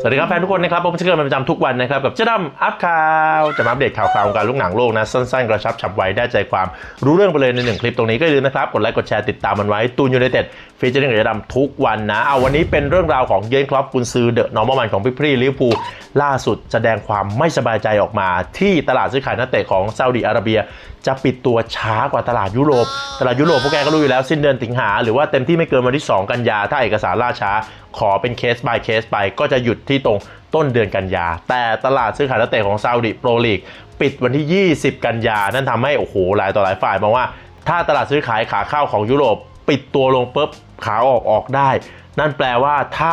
สวัสดีครับแฟนทุกคนนะครับผมจะเกิดเป็นประจำทุกวันนะครับ กับเจ้าดำอัพข่าวจะมาอัปเดตข่าวคราววงการลูกหนังโลกนะ สั้นๆ กระชับฉับไวได้ใจความรู้เรื่องไปเลยในหนึ่งคลิปตรงนี้ก็อย่าลืมนะครับ กดไลค์กดแชร์ติดตามมันไว้ตูนยูไนเต็ดฟีเจอร์กับเจ้าดำทุกวันนะ เอาวันนี้เป็นเรื่องราวของเยนครอปกุนซือเดอะนอร์มอมันของพี่พรีลิเวอร์พูลล่าสุดแสดงความไม่สบายใจออกมา ที่ตลาดซื้อขายนักเตะของซาอุดิอาระเบีย จะปิดตัวช้ากว่าตลาดยุโรป ตลาดยุโรปพวกแกก็รู้อยู่แล้วสิ้นเดือนสิงหาหรือว่าเต็มที่ไม่เกินวันที่ 2 กันยาถ้าเอกสารล่าช้าขอเป็นเคส by เคสไปก็จะหยุดที่ตรงต้นเดือนกันยา แต่ตลาดซื้อขายนักเตะของซาอุดิโปรลีกปิดวันที่ 20 กันยา นั่นทำให้โอ้โหหลายต่อหลายฝ่ายมองว่า ถ้าตลาดซื้อขายขาเข้าของยุโรป ปิดตัวลงปุ๊บขาออกออกได้ นั่นแปลว่าถ้า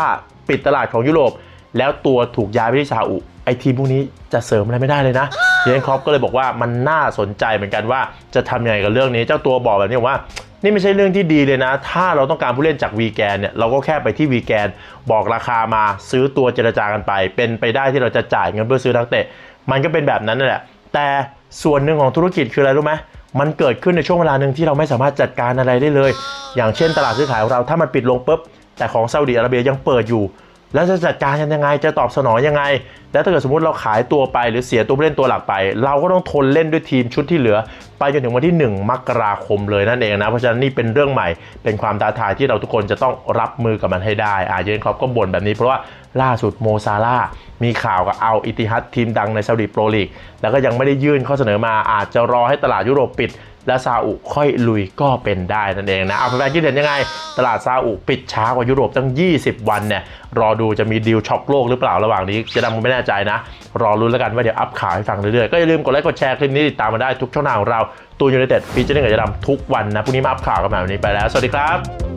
ปิดตลาดของยุโรป แล้วตัวถูกย้ายไปที่ซาอุไอทีมพวกนี้จะเสริมอะไรไม่ได้เลยนะเยนครอปก็เลยบอกว่ามันน่าสนใจเหมือนกันว่าจะทำยังไงกับเรื่องนี้ เจ้าตัวบอกแบบนี้ว่า นี่ไม่ใช่เรื่องที่ดีเลยนะ ถ้าเราต้องการผู้เล่นจากวีแกนเนี่ยเราก็แค่ไปที่วีแกนบอกราคามาซื้อตัวเจรจากันไป เป็นไปได้ที่เราจะจ่ายเงินเพื่อซื้อนักเตะ มันก็เป็นแบบนั้นนั่นแหละ แต่ส่วนหนึ่งของธุรกิจคืออะไรรู้ไหมมันเกิดขึ้นในช่วงเวลาหนึ่งที่เราไม่สามารถจัดการอะไรได้เลย อย่างเช่นตลาดซื้อขายของเราถ้ามันปิดลงปุ๊บแต่ของซาอุดีอาระเบียยังเปิดอยู่ แล้วจะจัดการกันยังไงจะตอบสนองยังไง แล้วถ้าเกิดสมมติเราขายตัวไปหรือเสียตัวผู้เล่นตัวหลักไป เราก็ต้องทนเล่นด้วยทีมชุดที่เหลือ ไปจนถึงวันที่ 1 มกราคมเลยนั่นเองนะ เพราะฉะนั้นนี่เป็นเรื่องใหม่ เป็นความท้าทายที่เราทุกคนจะต้องรับมือกับมันให้ได้อาเยนครอปก็บ่นแบบนี้เพราะว่าล่าสุดโมซาลามีข่าวกับเอาอิติฮัดทีมดังในซาอุดิโปรลีกแล้วก็ยังไม่ได้ยื่นข้อเสนอมาอาจจะรอให้ตลาดยุโรปปิด และซาอุค่อยลุยก็เป็นได้นั่นเองนะเอาแฟนๆคิดเห็นยังไง ตลาดซาอุปิดช้ากว่ายุโรปตั้ง 20 วันเนี่ยรอดูจะมีดีลช็อคโลกหรือเปล่าระหว่างนี้จะดำก็ไม่แน่ใจนะ รอรุ้นแล้วกันว่าเดี๋ยวอัพข่าวให้ฟังเรื่อยๆ ก็อย่าลืมกดไลค์กดแชร์คลิปนี้ติดตามมาได้ทุกช่องทางของเราตูนยูไนเต็ดฟีเจอร์กับจะดำทุกวันนะพรุ่งนี้มาอัพข่าวกันแบบนี้ไปแล้วสวัสดีครับ